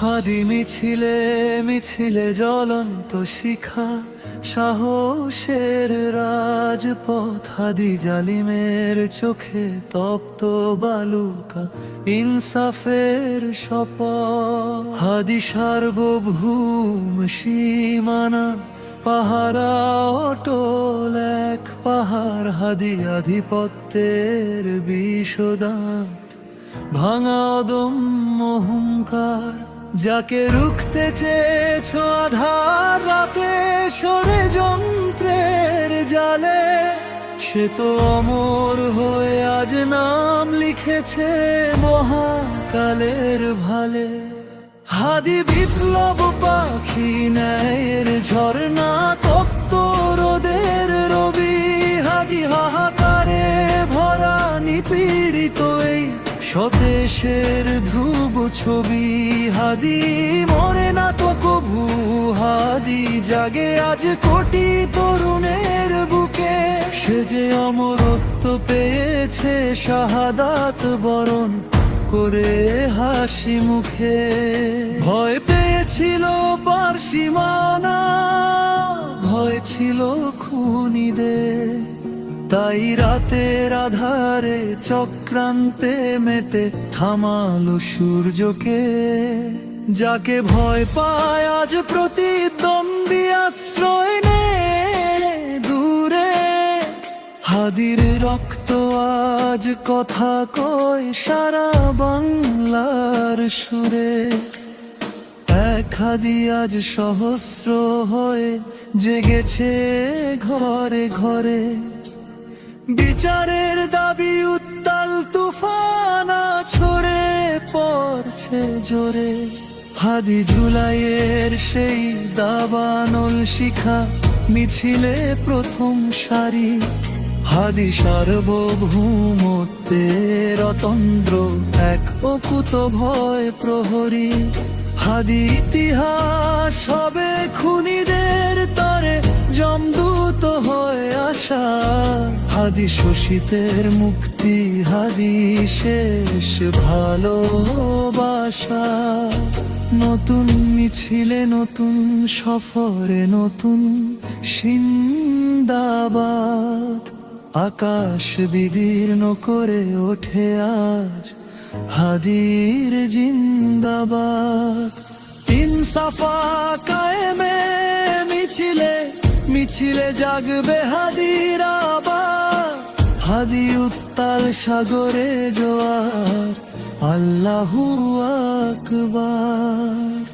হাদি মিছিলে মিছিলে জ্বলন্ত শিখা, সাহসের রাজপথ হাদি জালিমের চোখে তপ্ত বালুকা, ইনসাফের শপ হাদি সার্বভৌম সীমানা, পাহারা অটল এক পাহাড়, হাদি আধিপত্যের বিষদান্ত ভাঙা অদম্য হুঙ্কার যাকে রুখতে চেয়েছ আধার রাতে সরে যন্ত্রের জালে, সে তো অমর হয়ে আজ নাম লিখেছে মহাকালের ভালে। হাদি বিপ্লব পাখি ন্যায়ের স্বদেশের ধ্রুব ছবি, হাদি মরে না তো কভু হাদি জাগে আজ কোটি তরুণের বুকে। সে যে অমরত্ব পেয়েছে, শাহাদাত বরণ করে হাসি মুখে। ভয় পেয়েছিল পার্সিমানা, ভয় ছিল খুনিদের। তাই রাতের আধারে চক্রান্তে মেতে থামালো সূর্যকে। যাকে ভয় পায় আজ প্রতিদ্বন্দ্বী আশ্রয় নে দূরে। হাদির রক্ত আজ কথা কয় সারা বাংলার সুরে। এক হাদি আজ সহস্র হয়ে জেগেছে ঘরে ঘরে। বিচারের দাবি, উত্তাল তুফানা ছড়ে পড়ছে জোরে। হাদি জুলাইয়ের সেই দাবানল শিখা, মিছিলে প্রথম সারি। হাদি সার্বভৌমত্বের রতন্দ্র এক অকুত ভয় প্রহরী। হাদি ইতিহাস হবে খুনিদের তরে, জমদূত হয়ে আসা হাদি শোষিতের মুক্তি, হাদি শেষ ভালোবাসা। নতুন মিছিলে, নতুন সফরে, নতুন সিন্দাবাদ। আকাশ বিদীর্ণ করে ওঠে আজ হাদির জিন্দাবাদ। ইনসাফা মিছিলে জাগবে হাদির হাদি উত্তাল সাগরে জোয়ার আল্লাহু আকবার।